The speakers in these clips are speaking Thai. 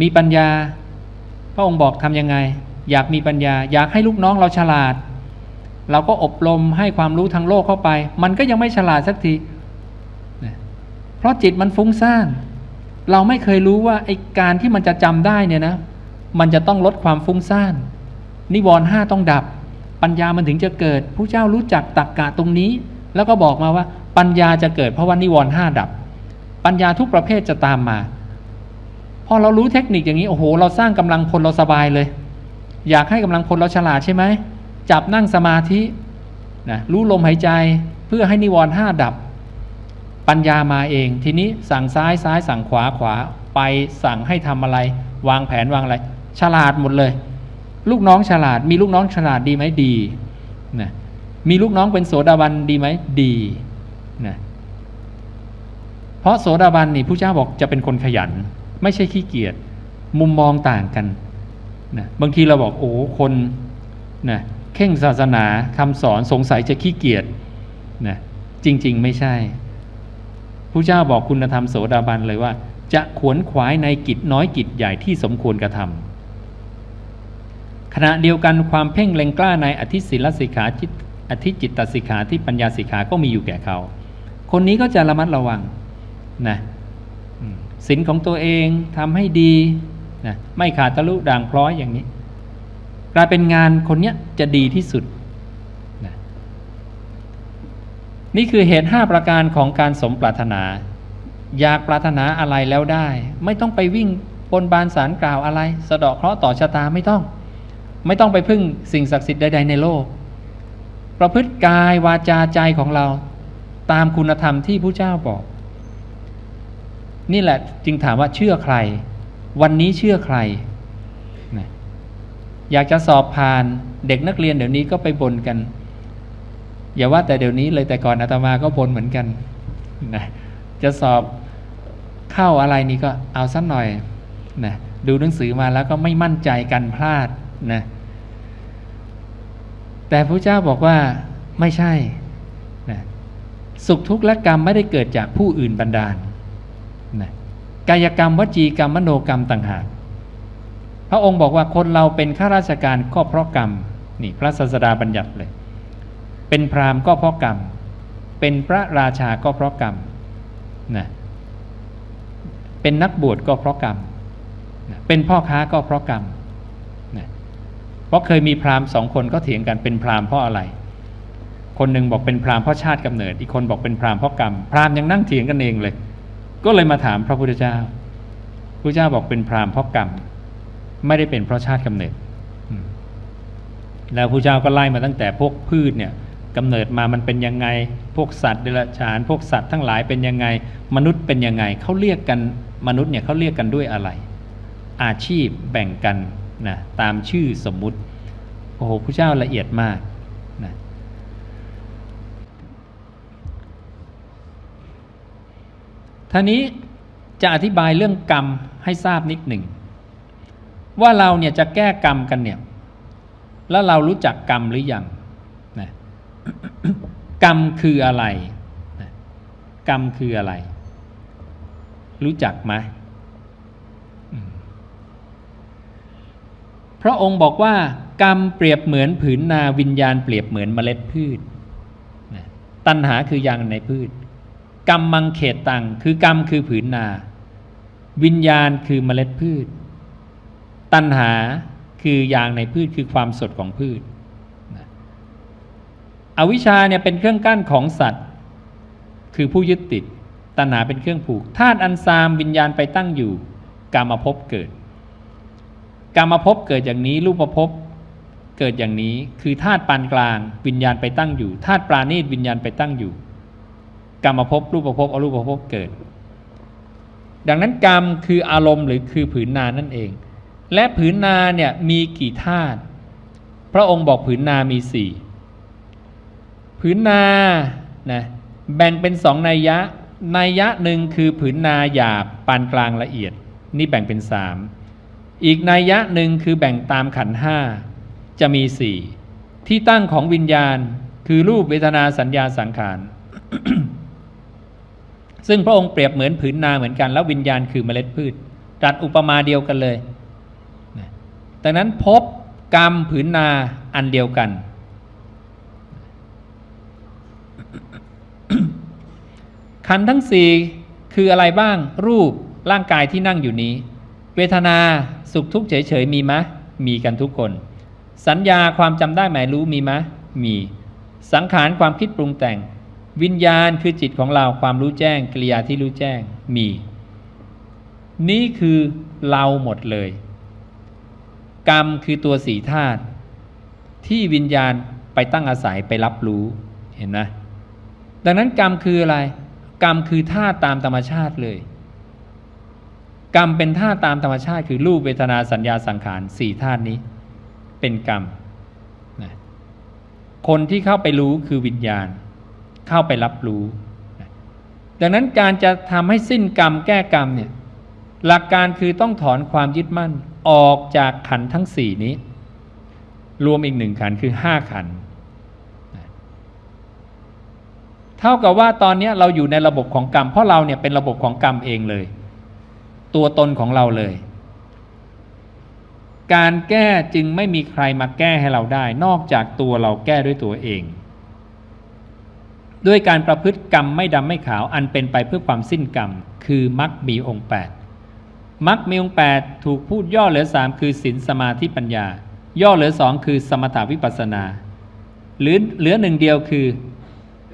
มีปัญญา พระองค์บอกทำยังไง อยากมีปัญญา อยากให้ลูกน้องเราฉลาด เราก็อบรมให้ความรู้ทางโลกเข้าไป มันก็ยังไม่ฉลาดสักทีเพราะจิตมันฟุ้งซ่านเราไม่เคยรู้ว่าไอ้การที่มันจะจำได้เนี่ยนะ มันจะต้องลดความฟุ้งซ่าน นิวรณ์ห้าต้องดับ ปัญญามันถึงจะเกิดผู้เจ้ารู้จักตักกะตรงนี้ แล้วก็บอกมาว่าปัญญาจะเกิดเพราะว่านิวรณ์ห้าดับ ปัญญาทุกประเภทจะตามมา พอเรารู้เทคนิคอย่างนี้โอ้โห เราสร้างกำลังพลเราสบายเลย อยากให้กำลังพลเราฉลาดใช่ไหมจับนั่งสมาธินะรู้ลมหายใจเพื่อให้นิวรณ์ห้าดับ ปัญญามาเอง ทีนี้สั่งซ้ายซ้ายสั่งขวาขวาไปสั่งให้ทำอะไร วางแผนวางอะไร ฉลาดหมดเลย ลูกน้องฉลาด มีลูกน้องฉลาดดีไหมดีนะมีลูกน้องเป็นโสดาบันดีไหมดีนะเพราะโสดาบันนี่ผู้เจ้าบอกจะเป็นคนขยัน ไม่ใช่ขี้เกียจมุมมองต่างกันนะบางทีเราบอกโอ้คนนะเข่งศาสนาคำสอนสงสัยจะขี้เกียจนะจริง ๆ ไม่ใช่ผู้เจ้าบอกคุณธรรมโสดาบันเลยว่า จะขวนขวายในกิจน้อยกิจใหญ่ที่สมควรกระทำขณะเดียวกันความเพ่งเล็งกล้าในอธิศิลสิกขาจิตอธิจิตตสิกขาที่ปัญญาสิกขาก็มีอยู่แก่เขา คนนี้ก็จะระมัดระวังนะ ศีลของตัวเองทำให้ดีนะไม่ขาดทะลุด่างพร้อยอย่างนี้กลายเป็นงานคนเนี้ยจะดีที่สุดนะนี่คือเหตุ5ประการของการสมปรารถนา อยากปรารถนาอะไรแล้วได้ ไม่ต้องไปวิ่งบนบานสารกล่าวอะไร สะเดาะเคราะห์ต่อชะตาไม่ต้อง ไม่ต้องไปพึ่งสิ่งศักดิ์สิทธิ์ใดๆในโลก ประพฤติกายวาจาใจของเราตามคุณธรรมที่ผู้เจ้าบอก นี่แหละจึงถามว่าเชื่อใคร วันนี้เชื่อใครนะอยากจะสอบผ่านเด็กนักเรียนเดี๋ยวนี้ก็ไปบนกัน อย่าว่าแต่เดี๋ยวนี้เลยแต่ก่อนอาตมาก็บนเหมือนกันนะจะสอบเข้าอะไรนี่ก็เอาสักหน่อยนะดูหนังสือมาแล้วก็ไม่มั่นใจกันพลาดนะแต่พระเจ้าบอกว่าไม่ใช่นะสุขทุกข์และกรรมไม่ได้เกิดจากผู้อื่นบันดาล กายกรรมวจีกรรมมโนกรรมต่างหาก พระองค์บอกว่าคนเราเป็นข้าราชการก็เพราะกรรมนี่พระศาสดาบัญญัติเลย เป็นพราหมณ์ก็เพราะกรรม เป็นพระราชาก็เพราะกรรมนะเป็นนักบวชก็เพราะกรรมนะเป็นพ่อค้าก็เพราะกรรมนะเพราะเคยมีพราหมณ์สองคนก็เถียงกันเป็นพราหมณ์เพราะอะไร คนหนึ่งบอกเป็นพราหมณ์เพราะชาติกำเนิด อีกคนบอกเป็นพราหมณ์เพราะกรรม พราหมณ์ยังนั่งเถียงกันเองเลย ก็เลยมาถามพระพุทธเจ้าพระเจ้าบอกเป็นพรามเพราะกรรม ไม่ได้เป็นเพราะชาติกำเนิด แล้วพระเจ้าก็ไล่มาตั้งแต่พวกพืชเนี่ยกำเนิดมามันเป็นยังไง พวกสัตว์เดรัจฉาน พวกสัตว์ทั้งหลายเป็นยังไง มนุษย์เป็นยังไงเขาเรียกกันมนุษย์เนี่ยเขาเรียกกันด้วยอะไร อาชีพแบ่งกันนะตามชื่อสมมุติ โอ้โหพระเจ้าละเอียดมากนะ ท่านี้จะอธิบายเรื่องกรรมให้ทราบนิดหนึ่ง ว่าเราเนี่ยจะแก้กรรมกันเนี่ย แล้วเรารู้จักกรรมหรือยังนะกรรมคืออะไรนะกรรมคืออะไร รู้จักไหมพระองค์บอกว่ากรรมเปรียบเหมือนผืนนาวิญญาณเปรียบเหมือนเมล็ดพืช ตัณหาคือยางในพืช กรรมมังเขตตังคือกรรมคือผืนนา วิญญาณคือเมล็ดพืช ตัณหาคือยางในพืชคือความสดของพืชอวิชชาเนี่ยเป็นเครื่องกั้นของสัตว์ คือผู้ยึดติด ตัณหาเป็นเครื่องผูกธาตุอันซามวิญญาณไปตั้งอยู่กรรมภพเกิดกรรมภพเกิดอย่างนี้รูปภพเกิดอย่างนี้คือธาตุปานกลาง วิญญาณไปตั้งอยู่ธาตุปราณีตวิญญาณไปตั้งอยู่ กรรมภพรูปภพอรูปภพเกิด ดังนั้นกรรมคืออารมณ์หรือคือผืนนานั่นเอง และผืนนาเนี่ยมีกี่ธาตุพระองค์บอกผืนนามีสี่ผืนนานะแบ่งเป็นสองนัยยะนัยยะหนึ่งคือผืนนาหยาบปานกลางละเอียด นี่แบ่งเป็นสามอีกนัยยะหนึ่งคือแบ่งตามขันห้าจะมีสี่ที่ตั้งของวิญญาณคือรูปเวทนาสัญญาสังขาร ซึ่งพระองค์เปรียบเหมือนผืนนาเหมือนกัน แล้ววิญญาณคือเมล็ดพืชตรัสอุปมาเดียวกันเลยดังนั้นพบกรรมผืนนาอันเดียวกัน ขันทั้งสี่คืออะไรบ้างรูปร่างกายที่นั่งอยู่นี้ เวทนาสุขทุกข์เฉยๆมีมะมีกันทุกคน สัญญาความจำได้หมายรู้มีมะมี สังขารความคิดปรุงแต่ง วิญญาณคือจิตของเราความรู้แจ้งกิริยาที่รู้แจ้งมี นี่คือเราหมดเลย กรรมคือตัวสีธาตุที่วิญญาณไปตั้งอาศัยไปรับรู้เห็นไหมดังนั้นกรรมคืออะไร กรรมคือธาตุตามธรรมชาติเลย กรรมเป็นธาตุตามธรรมชาติคือรูปเวทนาสัญญาสังขารสี่ธาตุนี้ เป็นกรรมนะคนที่เข้าไปรู้คือวิญญาณ เข้าไปรับรู้ ดังนั้นการจะทำให้สิ้นกรรมแก้กรรมเนี่ยหลักการคือต้องถอนความยึดมั่นออกจากขันทั้งสี่นี้ รวมอีกหนึ่งขันคือห้าขัน เท่ากับว่าตอนนี้เราอยู่ในระบบของกรรม เพราะเราเนี่ยเป็นระบบของกรรมเองเลย ตัวตนของเราเลย การแก้จึงไม่มีใครมาแก้ให้เราได้ นอกจากตัวเราแก้ด้วยตัวเอง ด้วยการประพฤติกรรมไม่ดำไม่ขาวอันเป็นไปเพื่อความสิ้นกรรม คือมรรคมีองค์แปดมรรคมีองค์แปดถูกพูดย่อเหลือสามคือศีลสมาธิปัญญา ย่อเหลือสองคือสมถาวิปัสนา หรือเหลือหนึ่งเดียวคือ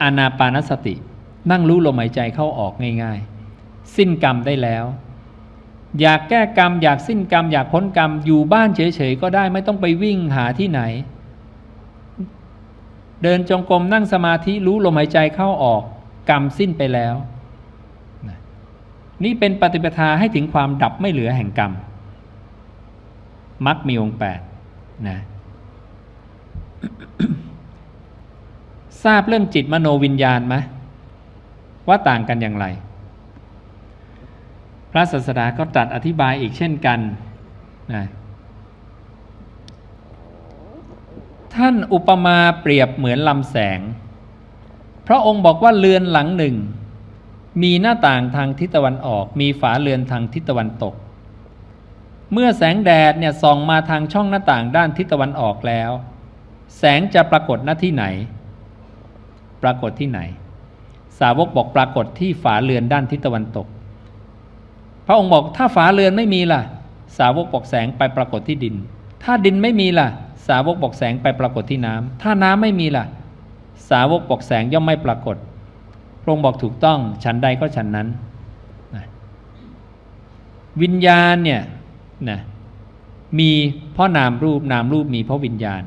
อนาปานสติ นั่งรู้ลมหายใจเข้าออกง่ายๆ สิ้นกรรมได้แล้ว อยากแก้กรรม อยากสิ้นกรรม อยากพ้นกรรมอยู่บ้านเฉยๆก็ได้ไม่ต้องไปวิ่งหาที่ไหน เดินจงกรมนั่งสมาธิรู้ลมหายใจเข้าออก กรรมสิ้นไปแล้ว นี่เป็นปฏิปทาให้ถึงความดับไม่เหลือแห่งกรรมมักมีองค์แปดนะทราบเรื่องจิตมโนวิญญาณไหมว่าต่างกันอย่างไร พระศาสดาก็ตรัสอธิบายอีกเช่นกันนะ ท่านอุปมาเปรียบเหมือนลำแสง พระองค์บอกว่าเรือนหลังหนึ่ง มีหน้าต่างทางทิศตะวันออก มีฝาเรือนทางทิศตะวันตก เมื่อแสงแดดเนี่ยส่องมาทางช่องหน้าต่างด้านทิศตะวันออกแล้ว แสงจะปรากฏหน้าที่ไหน ปรากฏที่ไหน สาวกบอกปรากฏที่ฝาเรือนด้านทิศตะวันตก พระองค์บอกถ้าฝาเรือนไม่มีล่ะ สาวกบอกแสงไปปรากฏที่ดิน ถ้าดินไม่มีล่ะ สาวกบอกแสงไปปรากฏที่น้ำถ้าน้ำไม่มีล่ะ สาวกบอกแสงย่อมไม่ปรากฏ พระองค์บอกถูกต้อง ฉันใดก็ฉันนั้นนะวิญญาณเนี่ยนะมีเพราะนามรูปนามรูปมีเพราะวิญญาณ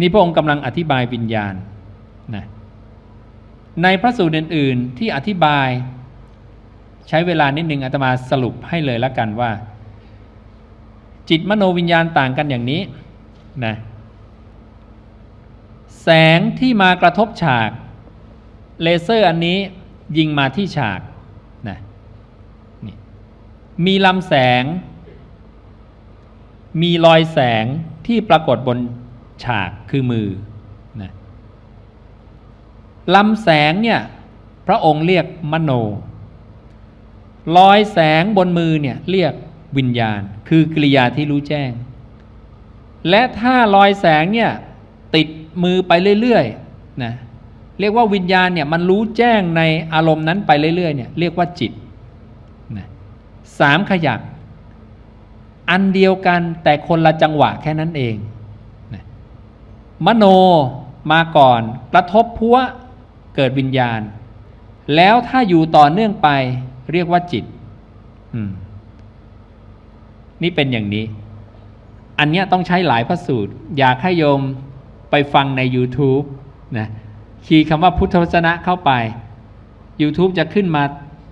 นี่พระองค์กำลังอธิบายวิญญาณนะในพระสูตรอื่น ๆ ที่อธิบาย ใช้เวลานิดนึงอาตมาสรุปให้เลยละกันว่า จิตมโนวิญญาณต่างกันอย่างนี้ นะแสงที่มากระทบฉาก เลเซอร์อันนี้ยิงมาที่ฉากนะนี่มีลำแสง มีรอยแสงที่ปรากฏบนฉากคือมือนะลำแสงเนี่ยพระองค์เรียกมโนรอยแสงบนมือเนี่ยเรียกวิญญาณ คือกริยาที่รู้แจ้ง และถ้ารอยแสงเนี่ยติดมือไปเรื่อยๆนะเรียกว่าวิญญาณเนี่ยมันรู้แจ้งในอารมณ์นั้นไปเรื่อยๆเนี่ยเรียกว่าจิตนะสามขยัก อันเดียวกันแต่คนละจังหวะแค่นั้นเองนะมโนมาก่อนกระทบพัวเกิดวิญญาณ แล้วถ้าอยู่ต่อเนื่องไปเรียกว่าจิตนี่เป็นอย่างนี้ อันนี้ต้องใช้หลายพระสูตร อยากให้โยมไปฟังใน YouTube นะคีย์คำว่าพุทธวจนะเข้าไป YouTube จะขึ้นมา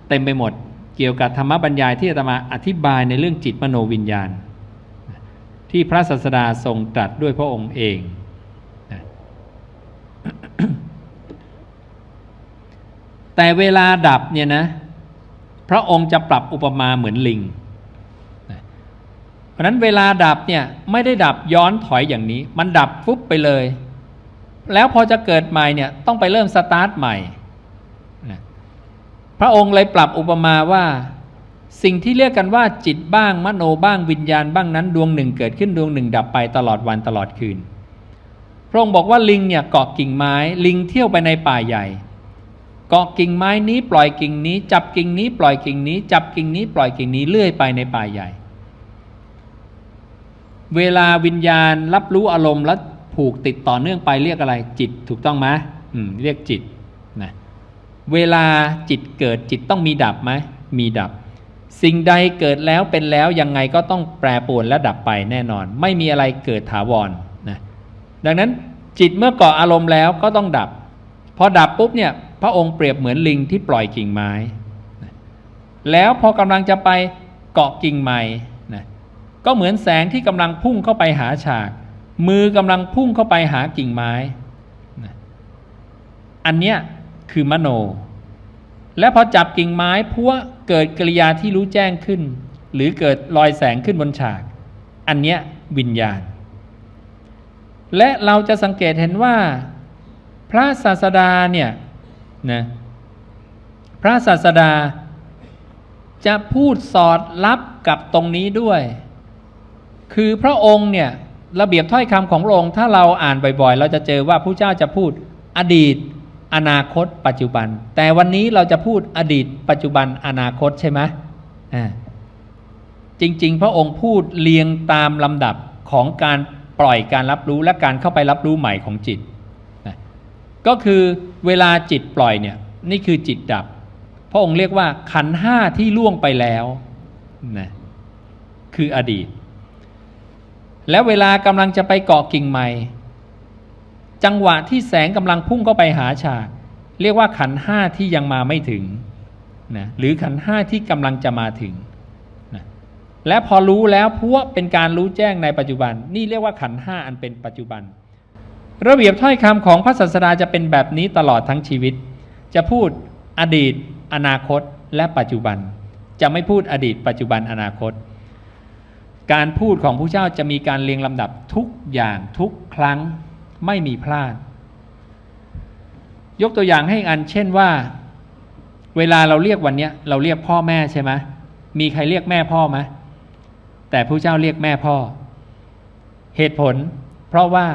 เต็มไปหมด เกี่ยวกับธรรมบัญญายที่อาตมาอธิบายในเรื่องจิตมโนวิญญาณ ที่พระศาสดาทรงตรัสด้วยพระองค์เองนะแต่เวลาดับเนี่ยนะ พระองค์จะปรับอุปมาเหมือนลิง ราะนั้นเวลาดับเนี่ยไม่ได้ดับย้อนถอยอย่างนี้ มันดับฟุบไปเลย แล้วพอจะเกิดใหม่เนี่ยต้องไปเริ่มสตาร์ทใหม่ พระองค์เลยปรับอุปมาว่า สิ่งที่เรียกกันว่าจิตบ้างมโนบ้างวิญญาณบ้างนั้นดวงหนึ่งเกิดขึ้นดวงหนึ่ง ดับไปตลอดวันตลอดคืน พระองค์บอกว่าลิงเนี่ยเกาะกิ่งไม้ ลิงเที่ยวไปในป่าใหญ่เกาะกิ่งไม้นี้ปล่อยกิ่งนี้ จับกิ่งนี้ปล่อยกิ่งนี้ จับกิ่งนี้ปล่อยกิ่งนี้เลื่อยไปในป่าใหญ่ เวลาวิญญาณรับรู้อารมณ์และผูกติดต่อเนื่องไปเรียกอะไรจิตถูกต้องไหมอืมเรียกจิตนะเวลาจิตเกิดจิตต้องมีดับไหมมีดับ สิ่งใดเกิดแล้วเป็นแล้วยังไงก็ต้องแปรปรวนและดับไปแน่นอน ไม่มีอะไรเกิดถาวรนะดังนั้นจิตเมื่อกาะอารมณ์แล้วก็ต้องดับพอดับปุ๊บเนี่ยพระองค์เปรียบเหมือนลิงที่ปล่อยกิ่งไม้ แล้วพอกำลังจะไปเกาะกิ่งใหม่ ก็เหมือนแสงที่กำลังพุ่งเข้าไปหาฉาก มือกำลังพุ่งเข้าไปหากิ่งไม้ อันเนี้ยคือมโน และพอจับกิ่งไม้พัวเกิดกิริยาที่รู้แจ้งขึ้น หรือเกิดรอยแสงขึ้นบนฉาก อันเนี้ยวิญญาณ และเราจะสังเกตเห็นว่า พระศาสดาเนี่ยนะพระศาสดาจะพูดสอดรับกับตรงนี้ด้วย คือพระองค์เนี่ยระเบียบถ้อยคำของพระองค์ถ้าเราอ่านบ่อยๆ เราจะเจอว่าผู้เจ้าจะพูดอดีต อนาคต ปัจจุบัน แต่วันนี้เราจะพูดอดีต ปัจจุบันอนาคตใช่ไหมอ่าจริง ๆ พระองค์พูดเรียงตามลำดับของการปล่อยการรับรู้และการเข้าไปรับรู้ใหม่ของจิตนะก็คือเวลาจิตปล่อยเนี่ยนี่คือจิตดับ พระองค์เรียกว่าขันห้าที่ล่วงไปแล้วนะคืออดีต แล้วเวลากำลังจะไปเกาะกิ่งใหม่ จังหวะที่แสงกำลังพุ่งเข้าไปหาฉาก เรียกว่าขันห้าที่ยังมาไม่ถึงนะหรือขันห้าที่กำลังจะมาถึงนะและพอรู้แล้วพวกเป็นการรู้แจ้งในปัจจุบัน นี่เรียกว่าขันห้าอันเป็นปัจจุบัน ระเบียบถ้อยคำของพระศาสดาจะเป็นแบบนี้ตลอดทั้งชีวิต จะพูดอดีต อนาคต และปัจจุบัน จะไม่พูดอดีต ปัจจุบันอนาคต การพูดของผู้เจ้าจะมีการเรียงลำดับทุกอย่างทุกครั้งไม่มีพลาด ยกตัวอย่างให้อันเช่นว่า เวลาเราเรียกวันนี้เราเรียกพ่อแม่ใช่ไหมมีใครเรียกแม่พ่อไหมแต่ผู้เจ้าเรียกแม่พ่อ เหตุผล เพราะว่า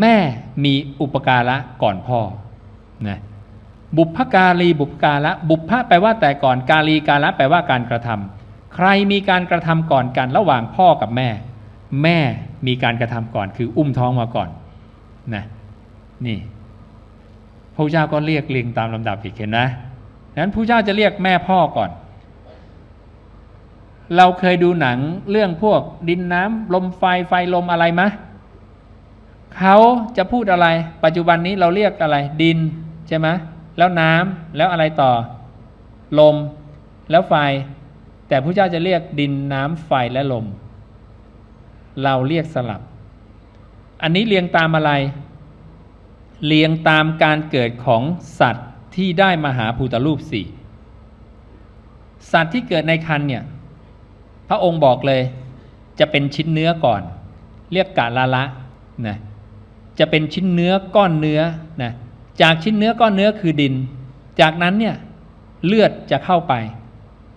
แม่มีอุปการะก่อนพ่อนะบุพการีบุพการะบุพะแปลว่าแต่ก่อนกาลีการะแปลว่าการกระทำ ใครมีการกระทำก่อนกันระหว่างพ่อกับแม่ แม่มีการกระทำก่อนคืออุ้มท้องมาก่อนนะนี่พระเจ้าก็เรียกเรียงตามลำดับอีกเห็นนะนั้นพระเจ้าจะเรียกแม่พ่อก่อน เราเคยดูหนังเรื่องพวกดินน้ำลมไฟไฟลมอะไรมะเขาจะพูดอะไร ปัจจุบันนี้เราเรียกอะไร ดินใช่ไหมแล้วน้ำแล้วอะไรต่อ ลมแล้วไฟ แต่พระเจ้าจะเรียกดินน้ำไฟและลม เราเรียกสลับ อันนี้เรียงตามอะไร เรียงตามการเกิดของสัตว์ที่ได้มาหาภูตรูปสี่สัตว์ที่เกิดในคันเนี่ย พระองค์บอกเลย จะเป็นชิ้นเนื้อก่อน เรียกกาละละนะจะเป็นชิ้นเนื้อก้อนเนื้อนะจากชิ้นเนื้อก้อนเนื้อคือดิน จากนั้นเนี่ยเลือดจะเข้าไป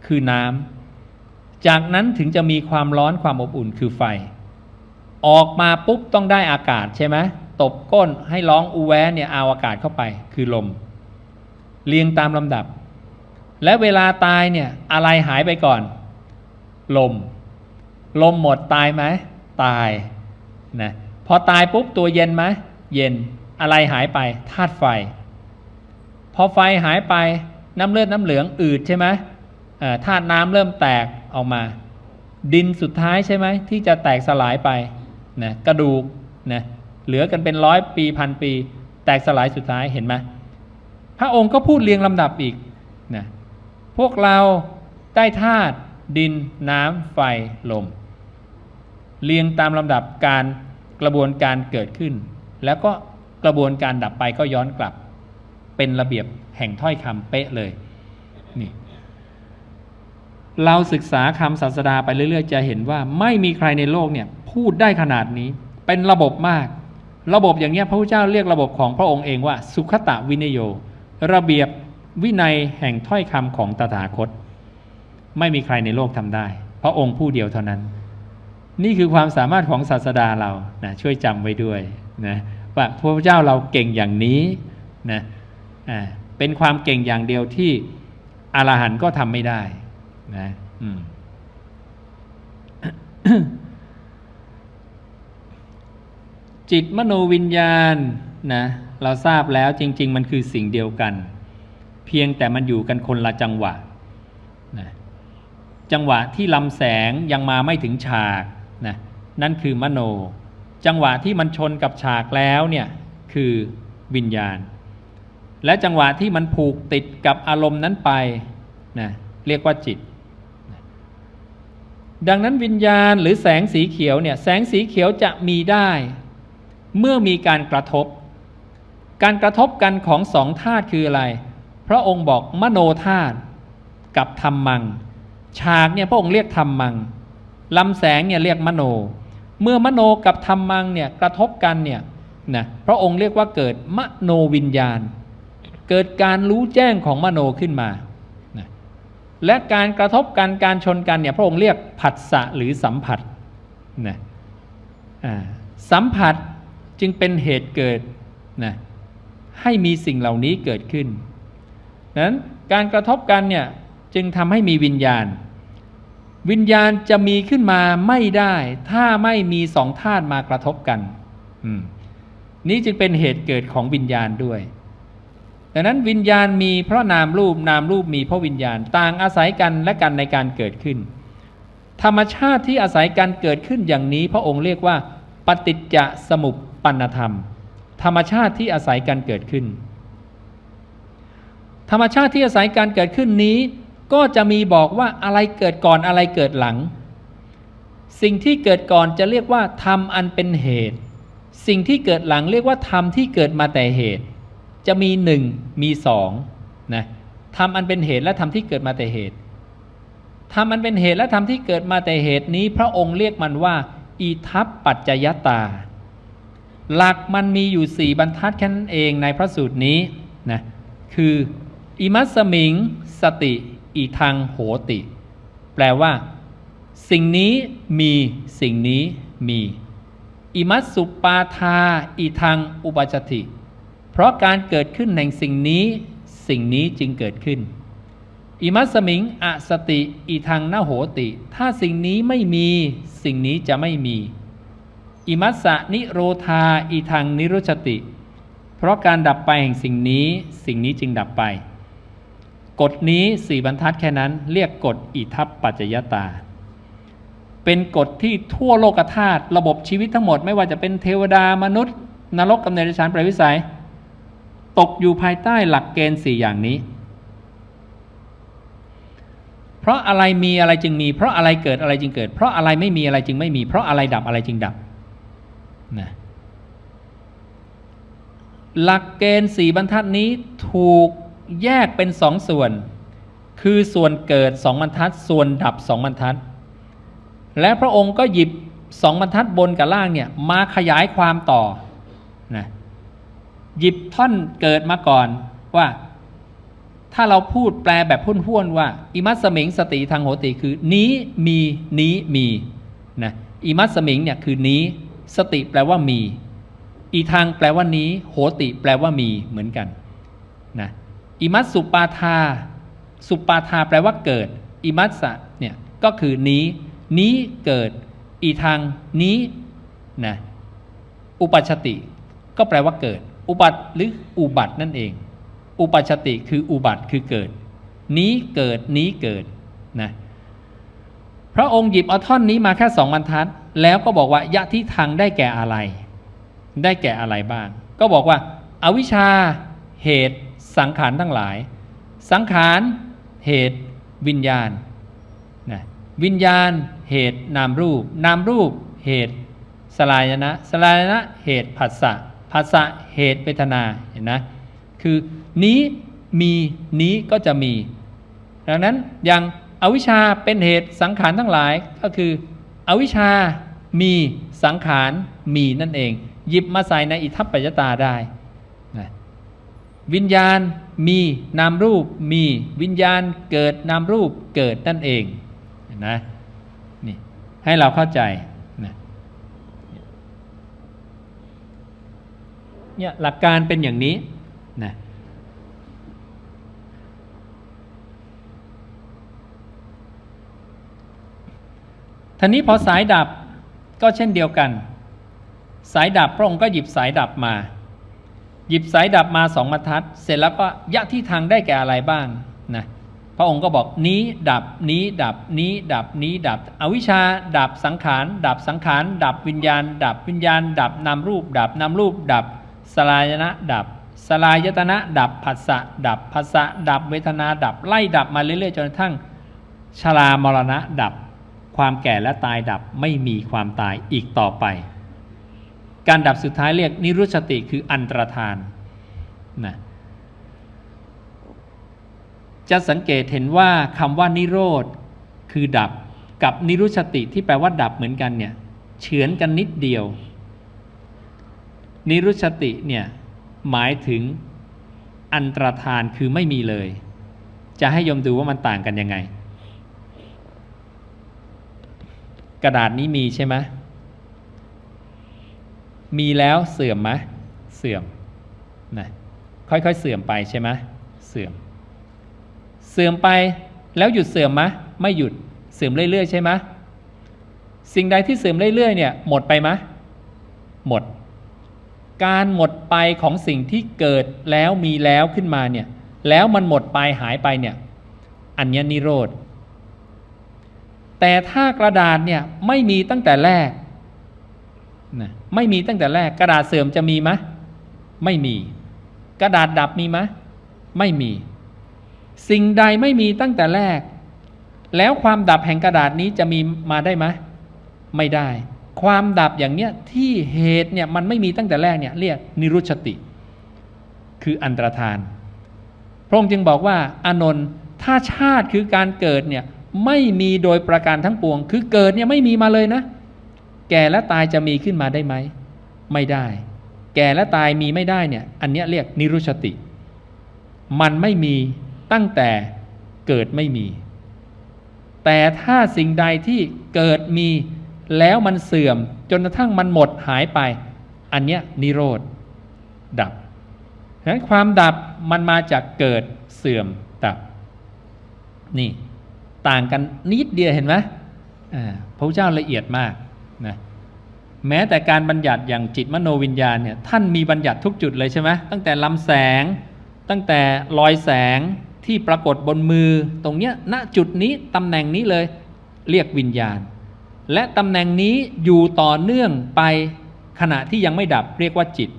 คือน้ำ จากนั้นถึงจะมีความร้อนความอบอุ่นคือไฟ ออกมาปุ๊บต้องได้อากาศใช่ไหมตบก้นให้ร้องอูแวเนี่ยเอาอากาศเข้าไปคือลม เรียงตามลำดับ และเวลาตายเนี่ยอะไรหายไปก่อน ลม ลมหมดตายไหมตายนะพอตายปุ๊บตัวเย็นไหมเย็นอะไรหายไปธาตุไฟ พอไฟหายไปน้ำเลือดน้ำเหลืองอืดใช่ไหม ธาตุน้ำเริ่มแตกออกมา ดินสุดท้ายใช่ไหมที่จะแตกสลายไปนะกระดูกนะเหลือกันเป็นร้อยปีพันปี แตกสลายสุดท้ายเห็นไหมพระองค์ก็พูดเรียงลำดับอีกนะพวกเราได้ธาตุดินน้ำไฟลม เรียงตามลำดับการกระบวนการเกิดขึ้น แล้วก็กระบวนการดับไปก็ย้อนกลับ เป็นระเบียบแห่งถ้อยคำเป๊ะเลย เราศึกษาคำศาสดาไปเรื่อย ๆ จะเห็นว่าไม่มีใครในโลกเนี่ยพูดได้ขนาดนี้ เป็นระบบมาก ระบบอย่างนี้พระพุทธเจ้าเรียกระบบของพระองค์เองว่า สุขตะวินโย ระเบียบวินัยแห่งถ้อยคำของตถาคต ไม่มีใครในโลกทำได้ พระองค์ผู้เดียวเท่านั้น นี่คือความสามารถของศาสดาเรานะช่วยจำไว้ด้วยนะว่าพระพุทธเจ้าเราเก่งอย่างนี้นะเป็นความเก่งอย่างเดียวที่อรหันต์ก็ทำไม่ได้ นะอืมจิตมโนวิญญาณนะเราทราบแล้วจริง ๆ มันคือสิ่งเดียวกัน เพียงแต่มันอยู่กันคนละจังหวะนะจังหวะที่ลำแสงยังมาไม่ถึงฉากนะนั่นคือมโน จังหวะที่มันชนกับฉากแล้วเนี่ยคือวิญญาณ และจังหวะที่มันผูกติดกับอารมณ์นั้นไปนะเรียกว่าจิต ดังนั้นวิญญาณหรือแสงสีเขียวเนี่ยแสงสีเขียวจะมีได้ เมื่อมีการกระทบ การกระทบกันของสองธาตุคืออะไร พระองค์บอกมโนธาตุกับธรรมัง ฉากเนี่ยพระองค์เรียกธรรมังลำแสงเนี่ยเรียกมโน เมื่อมโนกับธรรมังเนี่ยกระทบกันเนี่ยนะพระองค์เรียกว่าเกิดมโนวิญญาณ เกิดการรู้แจ้งของมโนขึ้นมา และการกระทบกันการชนกันเนี่ยพระองค์เรียกผัสสะหรือสัมผัสนะสัมผัสจึงเป็นเหตุเกิดนะให้มีสิ่งเหล่านี้เกิดขึ้นนั้นการกระทบกันเนี่ยจึงทำให้มีวิญญาณ วิญญาณจะมีขึ้นมาไม่ได้ ถ้าไม่มีสองธาตุมากระทบกัน นี้จึงเป็นเหตุเกิดของวิญญาณด้วย ดังนั้นวิญญาณมีเพราะนามรูปนามรูปมีเพราะวิญญาณต่างอาศัยกันและกันในการเกิดขึ้น ธรรมชาติที่อาศัยการเกิดขึ้นอย่างนี้ พระองค์เรียกว่า ปฏิจจสมุปปนธรรม ธรรมชาติที่อาศัยการเกิดขึ้น ธรรมชาติที่อาศัยการเกิดขึ้นนี้ ก็จะมีบอกว่าอะไรเกิดก่อนอะไรเกิดหลัง สิ่งที่เกิดก่อนจะเรียกว่าธรรมอันเป็นเหตุ สิ่งที่เกิดหลังเรียกว่าธรรมที่เกิดมาแต่เหตุ จะมีหนึ่งมีสองนะธรรมอันเป็นเหตุและธรรมที่เกิดมาแต่เหตุธรรมอันเป็นเหตุและธรรมที่เกิดมาแต่เหตุนี้ พระองค์เรียกมันว่า อีทัพปัจจยตา หลักมันมีอยู่สี่บรรทัดแค่นั้นเองในพระสูตรนี้นะคืออิมัสมิง สติ อีทางโหติ แปลว่า สิ่งนี้มีสิ่งนี้มีอิมัสสุปาทาอีทางอุปจติ ราะการเกิดขึ้นแห่งสิ่งนี้สิ่งนี้จึงเกิดขึ้น อิมัสมิงอสติอีทางนาโหติ ถ้าสิ่งนี้ไม่มีสิ่งนี้จะไม่มี อิมัสะนิโรธาอีทางนิรุชติ เพราะการดับไปแห่งสิ่งนี้สิ่งนี้จึงดับไป กฎนี้สี่บรรทัดแค่นั้นเรียกกฎอิทัปปัจจยตา เป็นกฎที่ทั่วโลกธาตุระบบชีวิตทั้งหมด ไม่ว่าจะเป็นเทวดามนุษย์ นรกกำเนิดดิฉันประวิสัย ตกอยู่ภายใต้หลักเกณฑ์สี่อย่างนี้ เพราะอะไรมีอะไรจึงมี เพราะอะไรเกิดอะไรจึงเกิด เพราะอะไรไม่มีอะไรจึงไม่มี เพราะอะไรดับอะไรจึงดับนะหลักเกณฑ์สี่บรรทัดนี้ถูกแยกเป็นสองส่วน คือส่วนเกิดสองบรรทัด ส่วนดับสองบรรทัด และพระองค์ก็หยิบสองบรรทัดบนกับล่างเนี่ยมาขยายความต่อนะ หยิบท่อนเกิดมาก่อนว่า ถ้าเราพูดแปลแบบพ้วนๆว่าอิมัสมิงสติทางโหติคือ นี้มีนี้มีนะอิมัสมิงเนี่ยคือนี้ สติแปลว่ามี อีทางแปลว่านี้ โหติแปลว่ามีเหมือนกันนะอิมัสสุปาทา สุปาทาแปลว่าเกิดอิมัสสะเนี่ยก็คือนี้ นี้เกิด อีทางนี้นะอุปัชติ ก็แปลว่าเกิด อุบัติหรืออุบัตินั่นเอง อุปัชติคืออุบัติคือเกิด นี้เกิดนี้เกิดนะพระองค์หยิบเอาท่อนนี้มาแค่สองบรรทัด แล้วก็บอกว่ายะที่ทางได้แก่อะไร ได้แก่อะไรบ้าง ก็บอกว่าอาวิชชา เหตุ สังขารทั้งหลาย สังขาร เหตุ วิญญาณนะวิญญาณ เหตุ นามรูป นามรูป เหตุ สลายนะ สลายนะ เหตุผัสสะ ผัสสะเหตุเวทนาเห็นนะคือนี้มีนี้ก็จะมี ดังนั้นอย่างอวิชชาเป็นเหตุสังขารทั้งหลายก็คือ อวิชชามีสังขารมีนั่นเอง หยิบมาใส่ในอิทัปปัจจตาได้นะวิญญาณมีนามรูปมีวิญญาณเกิดนามรูปเกิดนั่นเองเห็นไหมนี่ให้เราเข้าใจนะ เนี่ยหลักการเป็นอย่างนี้นะท่านี้พอสายดับก็เช่นเดียวกัน สายดับพระองค์ก็หยิบสายดับมา หยิบสายดับมาสองบรรทัด เสร็จแล้วก็ยะที่ทางได้แก่อะไรบ้างนะพระองค์ก็บอกนี้ดับนี้ดับนี้ดับนี้ดับ อวิชชาดับสังขาร ดับสังขาร ดับวิญญาณ ดับวิญญาณ ดับนามรูป ดับนามรูป ดับ สลายนะดับ สลายตนะดับผัสสะดับผัสสะดับเวทนาดับไล่ดับมาเรื่อยๆจนกระทั่งชรามรณะดับ ความแก่และตายดับไม่มีความตายอีกต่อไป การดับสุดท้ายเรียกนิรุชติคืออันตรธานนะจะสังเกตเห็นว่าคำว่านิโรธคือดับกับนิรุชติที่แปลว่าดับเหมือนกันเนี่ยเฉือนกันนิดเดียว นิรุชติเนี่ยหมายถึงอันตรธานคือไม่มีเลย จะให้ยมดูว่ามันต่างกันยังไง กระดาษนี้มีใช่ไหมมีแล้วเสื่อมไหมเสื่อมนะค่อยๆเสื่อมไปใช่ไหมเสื่อม เสื่อมไปแล้วหยุดเสื่อมไหมไม่หยุดเสื่อมเรื่อยๆใช่ไหมสิ่งใดที่เสื่อมเรื่อยๆเนี่ยหมดไปไหมหมด การหมดไปของสิ่งที่เกิดแล้วมีแล้วขึ้นมาเนี่ยแล้วมันหมดไปหายไปเนี่ยอันนี้นิโรธ แต่ถ้ากระดาษเนี่ยไม่มีตั้งแต่แรกนะไม่มีตั้งแต่แรก กระดาษเสื่อมจะมีไหมไม่มี กระดาษดับมีไหมไม่มี สิ่งใดไม่มีตั้งแต่แรก แล้วความดับแห่งกระดาษนี้จะมีมาได้ไหมไม่ได้ ความดับอย่างเนี้ยที่เหตุเนี่ยมันไม่มีตั้งแต่แรกเนี่ยเรียกนิรุชติ คืออันตรธาน พระองค์จึงบอกว่าอานนท์ถ้าชาติคือการเกิดเนี่ยไม่มีโดยประการทั้งปวง คือเกิดเนี่ยไม่มีมาเลยนะ แก่และตายจะมีขึ้นมาได้ไหม ไม่ได้ แก่และตายมีไม่ได้เนี่ยอันเนี้ยเรียกนิรุชติ มันไม่มีตั้งแต่เกิดไม่มี แต่ถ้าสิ่งใดที่เกิดมี แล้วมันเสื่อมจนกระทั่งมันหมดหายไป อันเนี้ยนิโรธดับฉะนั้นความดับมันมาจากเกิดเสื่อมดับ นี่ต่างกันนิดเดียวเห็นไหมพระเจ้าละเอียดมากนะแม้แต่การบัญญัติอย่างจิตมโนวิญญาณเนี่ยท่านมีบัญญัติทุกจุดเลยใช่ไหมตั้งแต่ลำแสง ตั้งแต่รอยแสงที่ปรากฏบนมือตรงเนี้ยณจุดนี้ตำแหน่งนี้เลย เรียกวิญญาณ และตำแหน่งนี้อยู่ต่อเนื่องไปขณะที่ยังไม่ดับเรียกว่าจิต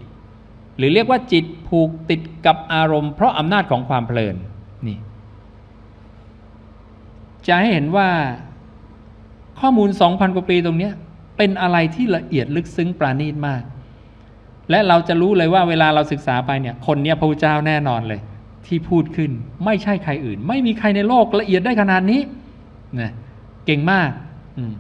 หรือเรียกว่าจิตผูกติดกับอารมณ์ เพราะอำนาจของความเพลินนี่จะให้เห็นว่าข้อมูล 2,000 กว่าปีตรงนี้เป็นอะไรที่ละเอียดลึกซึ้งปราณีตมาก และเราจะรู้เลยว่าเวลาเราศึกษาไปเนี่ยคนเนี้ยพระเจ้าแน่นอนเลย ที่พูดขึ้นไม่ใช่ใครอื่น ไม่มีใครในโลกละเอียดได้ขนาดนี้นะเก่งมาก อืม